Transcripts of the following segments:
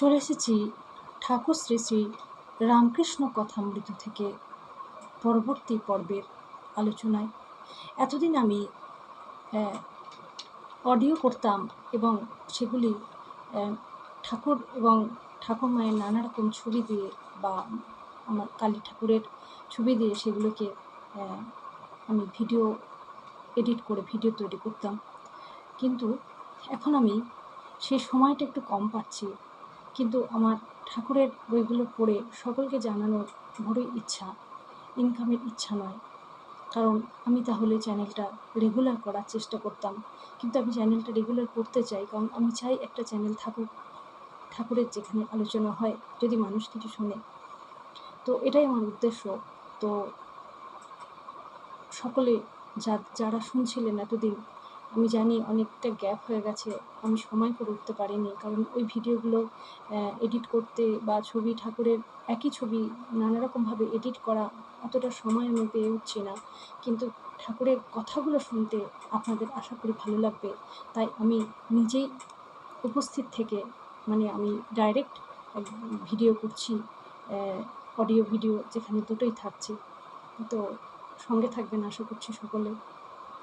চলে এসেছি ঠাকুর শ্রী শ্রী রামকৃষ্ণ কথামৃত থেকে পরবর্তী পর্বের আলোচনায়। এতদিন আমি অডিও করতাম এবং সেগুলি ঠাকুর এবং ঠাকুর মায়ের নানা রকম ছবি দিয়ে বা আমার কালী ঠাকুরের ছবি দিয়ে সেগুলোকে আমি ভিডিও এডিট করে ভিডিও তৈরি করতাম। কিন্তু এখন আমি সেই সময়টা একটু কম পাচ্ছি। কিন্তু আমার ঠাকুরের বইগুলো পড়ে সকলকে জানানোর বড়ই ইচ্ছা ইনকামের ইচ্ছা নয়। কারণ আমি তাহলে চ্যানেলটা রেগুলার করার চেষ্টা করতাম। কিন্তু আমি চ্যানেলটা রেগুলার করতে চাই, কারণ আমি চাই একটা চ্যানেল থাকুক, ঠাকুরের যেখানে আলোচনা হয়, যদি মানুষ কিছু শোনে। তো এটাই আমার উদ্দেশ্য। তো সকলে যা, যারা শুনছিলেন এতদিন আমি জানি অনেকটা গ্যাপ হয়ে গেছে, আমি সময় করে উঠতে পারিনি, কারণ ওই ভিডিওগুলো এডিট করতে বা ছবি, ঠাকুরের একই ছবি নানা রকমভাবে এডিট করা অতটা সময় আমি পেয়ে উঠছি না। কিন্তু ঠাকুরের কথাগুলো শুনতে আপনাদের আশা করি ভালো লাগবে। তাই আমি নিজেই উপস্থিত থেকে মানে আমি ডাইরেক্ট ভিডিও করছি অডিও ভিডিও যেখানে দুটোই থাকছে। তো সঙ্গে থাকবেন আশা করছি সকলে।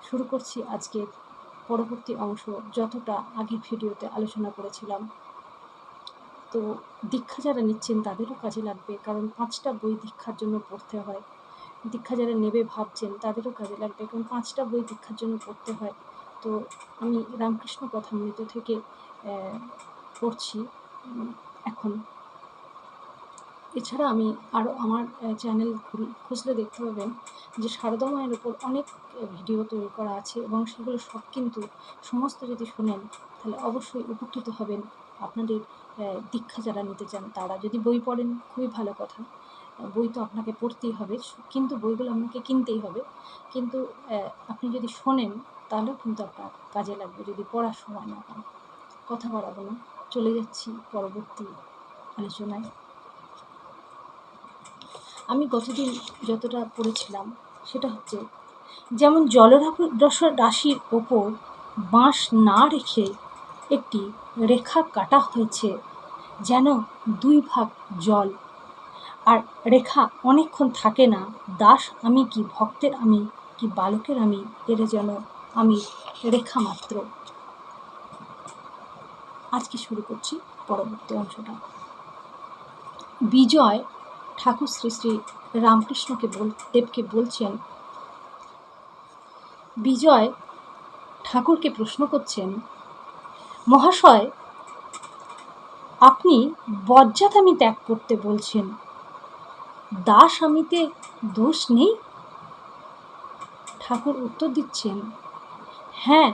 শুরু করছি আজকের পরবর্তী অংশ যতটা আগের ভিডিওতে আলোচনা করেছিলাম। তো দীক্ষা যারা নিচ্ছেন তাদেরও কাজে লাগবে, কারণ পাঁচটা বই দীক্ষার জন্য পড়তে হয়। দীক্ষা যারা নেবে ভাবছেন তাদেরও কাজে লাগবে, কারণ পাঁচটা বই দীক্ষার জন্য পড়তে হয়। তো আমি রামকৃষ্ণ কথামৃত থেকে পড়ছি এখন। এছাড়া আমি আরও আমার চ্যানেল খুঁজলে দেখতে পাবেন যে সারদা মায়ের ওপর অনেক ভিডিও তৈরি করা আছে এবং সেগুলো সব কিন্তু সমস্ত যদি শোনেন, তাহলে অবশ্যই উপকৃত হবেন আপনাদের দীক্ষা যারা নিতে চান তারা। যদি বই পড়েন, খুবই ভালো কথা। বই তো আপনাকে পড়তেই হবে, কিন্তু বইগুলো আপনাকে কিনতেই হবে। কিন্তু আপনি যদি শোনেন, তাহলেও কিন্তু আপনার কাজে লাগবে, যদি পড়ার সময় না পান। কথা বাড়াবো না, চলে যাচ্ছি পরবর্তী আলোচনায়। আমি গতদিন যতটা পড়েছিলাম, সেটা হচ্ছে যেমন জলরস রাশির ওপর বাঁশ না রেখে একটি রেখা কাটা হয়েছে, যেন দুই ভাগ জল। আর রেখা অনেকক্ষণ থাকে না, দাস আমি কি ভক্তের আমি, কি বালকের আমি, এর যেন আমি রেখা মাত্র। আজকে শুরু করছি পরবর্তী অংশটা। বিজয় ঠাকুর শ্রী শ্রী রামকৃষ্ণকে বল, দেবকে বলছেন, বিজয়, ঠাকুরকে প্রশ্ন করছেন, মহাশয়, আপনি বজ্জাতামি ত্যাগ করতে বলছেন দাস আমিতে দোষ নেই? ঠাকুর উত্তর দিচ্ছেন হ্যাঁ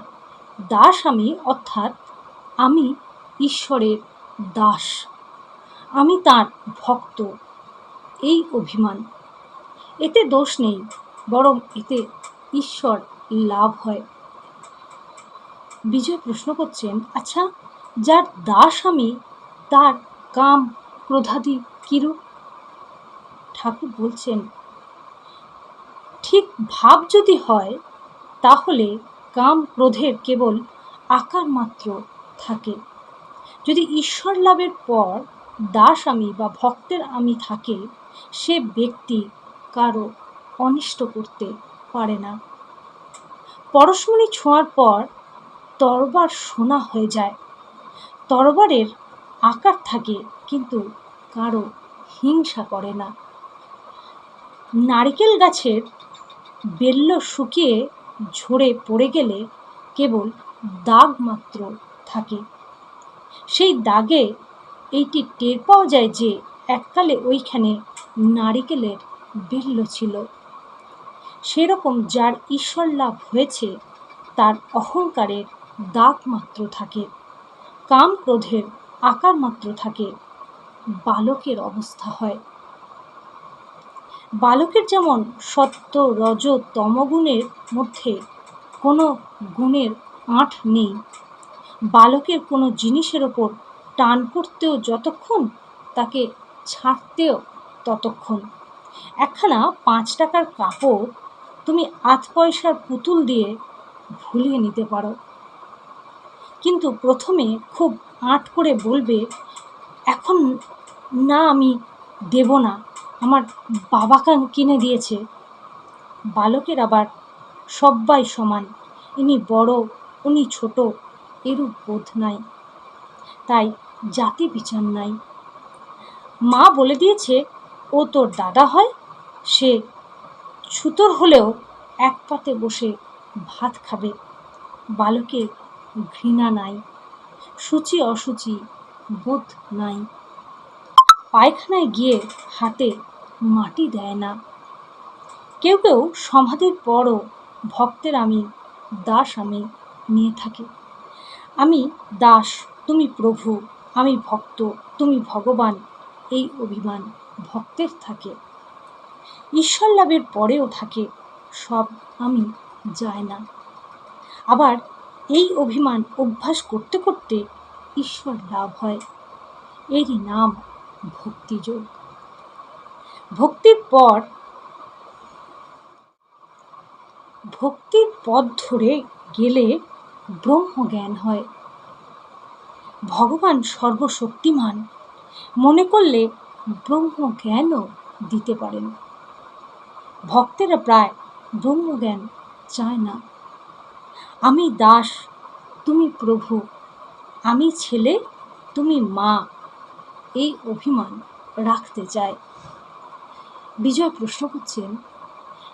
দাস আমি অর্থাৎ আমি ঈশ্বরের দাস, আমি তার ভক্ত এই অভিমান। এতে দোষ নেই, বরং এতে ঈশ্বর লাভ হয়। বিজয় প্রশ্ন করছেন আচ্ছা যার দাস আমি, তার কাম ক্রোধাদি কিরূপ? ঠাকুর বলছেন, ঠিক ভাব যদি হয়, তাহলে কাম ক্রোধের কেবল আকার মাত্র থাকে। যদি ঈশ্বর লাভের পর দাস আমি বা ভক্তের আমি থাকে সে ব্যক্তি কারও অনিষ্ট করতে পারে না। পরশমণি ছোঁয়ার পর তরবার সোনা হয়ে যায়। তরবারের আকার থাকে কিন্তু কারও হিংসা করে না। নারকেল গাছের বেল্ল শুকিয়ে ঝরে পড়ে গেলে কেবল দাগ মাত্র থাকে। সেই দাগে এইটি টের পাওয়া যায় যে এককালে ওইখানে নারিকেলের বিল্ল ছিল। সেরকম যার ঈশ্বর লাভ হয়েছে, তার অহংকারের দাগ মাত্র থাকে কাম ক্রোধের আকার মাত্র থাকে, বালকের অবস্থা হয়। বালকের যেমন সত্য, রজ, তমগুণের মধ্যে কোনো গুণের আঁট নেই, বালকের কোনো জিনিসের ওপর টান করতেও যতক্ষণ তাকে ছাড়তেও ততক্ষণ। একখানা পাঁচ টাকার কাপড় তুমি আধ পয়সার পুতুল দিয়ে ভুলিয়ে নিতে পারো। কিন্তু প্রথমে খুব আঁট করে বলবে, এখন না আমি দেব না, আমার বাবা কান- কিনে দিয়েছে। বালকের আবার সব্বাই সমান, ইনি বড়, উনি ছোট, এরূপ বোধ নাই, তাই জাতি বিচার নাই। মা বলে দিয়েছে ও তোর দাদা হয়? সে ছুতোর হলেও এক পাতে বসে ভাত খাবে। বালকের ঘৃণা নাই, সূচি অসুচি বোধ নাই। পায়খানায় গিয়ে হাতে মাটি দেয় না। কেউ কেউ সমাধির পরও ভক্তের আমি দাস আমি নিয়ে থাকি। আমি দাস, তুমি প্রভু, আমি ভক্ত, তুমি ভগবান, এই অভিমান। ভক্তের থাকে। ঈশ্বর লাভের পরেও থাকে, সব আমি যায় না। আবার এই অভিমান অভ্যাস করতে করতে ঈশ্বর লাভ হয়। এরই নাম ভক্তিযোগ ভক্তির পর, ভক্তির পথ ধরে গেলে ব্রহ্মজ্ঞান হয়। ভগবান সর্বশক্তিমান। মনে করলে ব্রহ্মজ্ঞানও দিতে পারেন। ভক্তেরা প্রায় ব্রহ্মজ্ঞান চায় না। আমি দাস, তুমি প্রভু, আমি ছেলে, তুমি মা, এই অভিমান রাখতে চায়। বিজয় প্রশ্ন করছেন,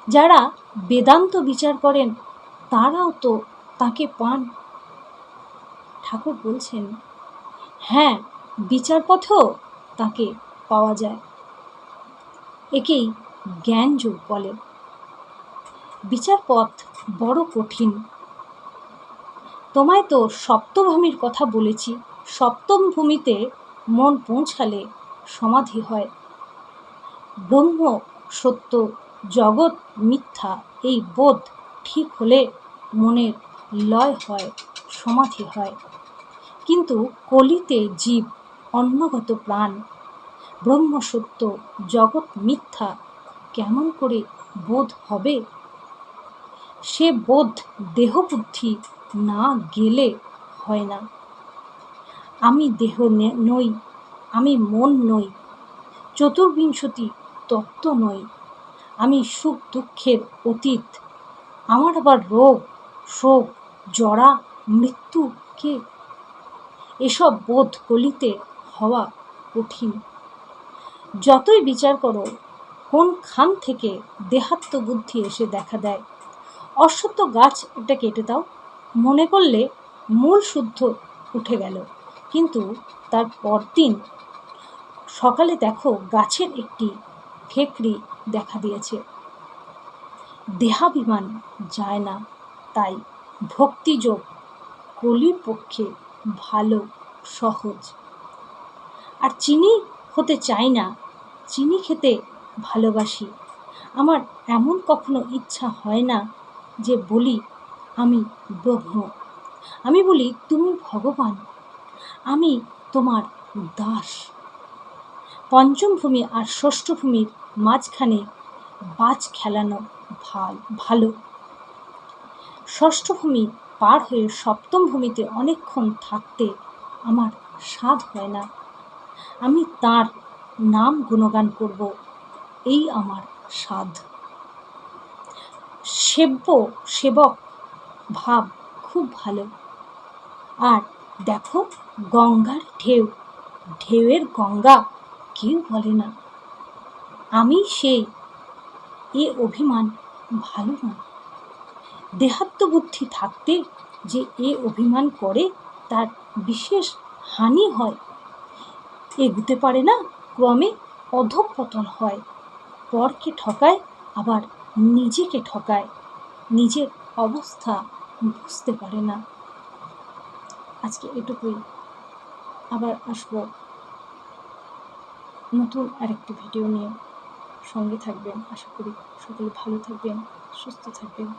যারা বেদান্ত বিচার করেন, তারাও তো তাকে পান। ঠাকুর বলছেন হ্যাঁ বিচার পথেও তাকে পাওয়া যায়। একেই জ্ঞান যোগ বলে। বিচার পথ বড় কঠিন। তোমায় তো সপ্তভূমির কথা বলেছি, সপ্তম ভূমিতে মন পৌঁছালে সমাধি হয়। ব্রহ্ম, সত্য, জগৎ, মিথ্যা এই বোধ ঠিক হলে মনের লয় হয়, সমাধি হয়। কিন্তু কলিতে জীব অন্নগত প্রাণ। ব্রহ্ম সত্য জগৎ মিথ্যা কেমন করে বোধ হবে? সে বোধ দেহবুদ্ধি না গেলে হয় না। আমি দেহ নই, আমি মন নই, চতুর্বিংশতি তত্ত্ব নই। আমি সুখ দুঃখের অতীত, আমার আবার রোগ, শোক, জরা, মৃত্যু কে? এসব বোধ কলিতে হওয়া কঠিন। যতই বিচার করো কোন খান থেকে দেহাত্ম বুদ্ধি এসে দেখা দেয়। অশ্বত্থ গাছ এটা কেটে দাও। মনে করলে মূল শুদ্ধ উঠে গেল। কিন্তু তার পরদিন সকালে দেখো গাছের একটি ফেকড়ি দেখা দিয়েছে। দেহাভিমান যায় না, তাই ভক্তিযোগ কলির পক্ষে ভালো, সহজ। আর চিনি হতে চাই না। চিনি খেতে ভালোবাসি। আমার এমন কখনো ইচ্ছা হয় না যে বলি, আমি ব্রহ্ম। আমি বলি, তুমি ভগবান। আমি তোমার দাস। পঞ্চম ভূমি আর ষষ্ঠ ভূমির মাঝখানে বাজ খেলানো ভালো, ভালো। ষষ্ঠ ভূমি পার হয়ে সপ্তম ভূমিতে অনেকক্ষণ থাকতে আমার স্বাদ হয় না। আমি তার নাম গুণগান করব। এই আমার স্বাদ সেব্য, সেবক ভাব খুব ভালো। আর দেখো গঙ্গার ঢেউ। ঢেউয়ের গঙ্গা কেউ বলে না। আমি সেই, এ অভিমান ভালো না। দেহাত্ম বুদ্ধি থাকতে যে এ অভিমান করে তার বিশেষ হানি হয় এগুতে পারে না, ক্রমে অধঃপতন হয়। পরকে ঠকায়, আবার নিজেকে ঠকায়। নিজের অবস্থা বুঝতে পারে না। আজকে এটুকুই। আবার আসব নতুন আরেকটি ভিডিও নিয়ে। সঙ্গে থাকবেন, আশা করি সকলে ভালো থাকবেন, সুস্থ থাকবেন।